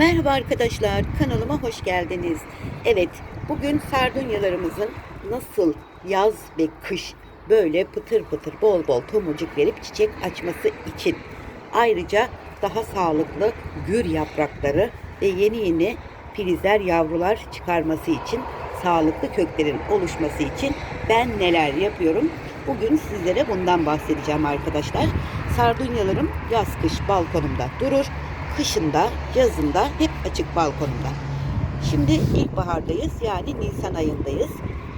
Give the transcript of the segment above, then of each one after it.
Merhaba arkadaşlar, kanalıma hoş geldiniz. Evet, bugün sardunyalarımızın nasıl yaz ve kış böyle pıtır pıtır bol bol tomurcuk verip çiçek açması için ayrıca daha sağlıklı gür yaprakları ve yeni yeni filizler yavrular çıkarması için sağlıklı köklerin oluşması için ben neler yapıyorum? Bugün sizlere bundan bahsedeceğim arkadaşlar. Sardunyalarım yaz kış balkonumda durur. Kışında, yazında hep açık balkonumda. Şimdi ilkbahardayız yani Nisan ayındayız.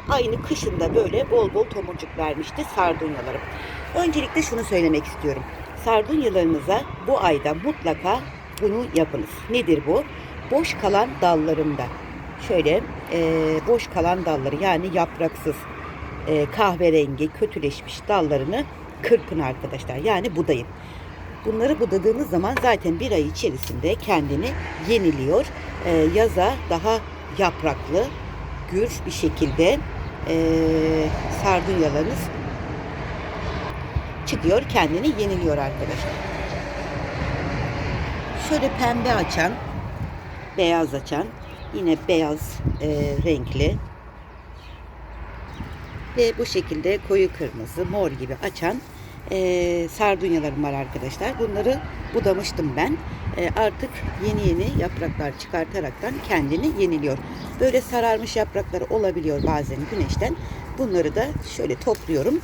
Aynı kışında böyle bol bol tomurcuk vermişti sardunyalarım. Öncelikle şunu söylemek istiyorum. Sardunyalarınıza bu ayda mutlaka bunu yapınız. Nedir bu? Boş kalan dallarında şöyle e, boş kalan dalları yani yapraksız e, kahverengi kötüleşmiş dallarını kırpın arkadaşlar. Yani budayın. Bunları budadığınız zaman zaten bir ay içerisinde kendini yeniliyor. E, yaza daha yapraklı, gür bir şekilde e, sardunyalarınız çıkıyor, kendini yeniliyor arkadaşlar. Şöyle pembe açan, beyaz açan, yine beyaz e, renkli ve bu şekilde koyu kırmızı, mor gibi açan e, sardunyalarım var arkadaşlar. Bunları budamıştım ben. E, artık yeni yeni yapraklar çıkartaraktan kendini yeniliyor. Böyle sararmış yaprakları olabiliyor bazen güneşten. Bunları da şöyle topluyorum.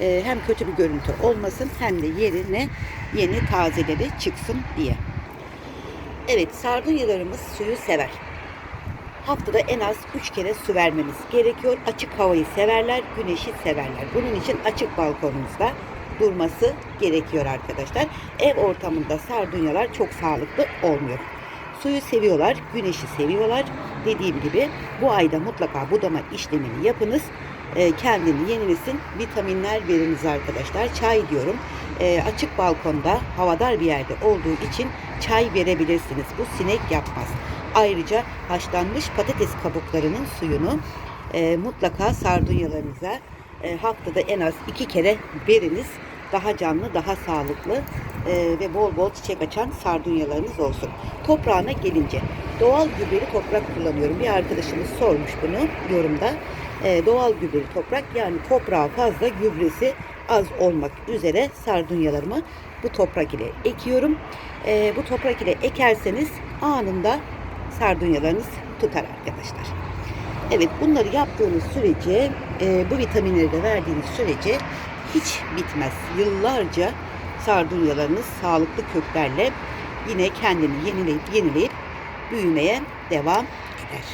E, hem kötü bir görüntü olmasın hem de yerine yeni tazeleri çıksın diye. Evet sardunyalarımız suyu sever. Haftada en az 3 kere su vermemiz gerekiyor. Açık havayı severler, güneşi severler. Bunun için açık balkonumuzda durması gerekiyor arkadaşlar. Ev ortamında sardunyalar çok sağlıklı olmuyor. Suyu seviyorlar, güneşi seviyorlar. Dediğim gibi bu ayda mutlaka budama işlemini yapınız. Ee, kendini yenilesin, vitaminler veriniz arkadaşlar. Çay diyorum. Ee, açık balkonda havadar bir yerde olduğu için çay verebilirsiniz. Bu sinek yapmaz. Ayrıca haşlanmış patates kabuklarının suyunu e, mutlaka sardunyalarınıza e, haftada en az iki kere veriniz. Daha canlı, daha sağlıklı e, ve bol bol çiçek açan sardunyalarınız olsun. Toprağına gelince doğal gübreli toprak kullanıyorum. Bir arkadaşımız sormuş bunu yorumda. E, doğal gübreli toprak yani toprağa fazla gübresi az olmak üzere sardunyalarımı bu toprak ile ekiyorum. E, bu toprak ile ekerseniz anında sardunyalarınız tutar arkadaşlar. Evet bunları yaptığınız sürece e, bu vitaminleri de verdiğiniz sürece hiç bitmez. Yıllarca sardunyalarınız sağlıklı köklerle yine kendini yenileyip yenileyip büyümeye devam eder.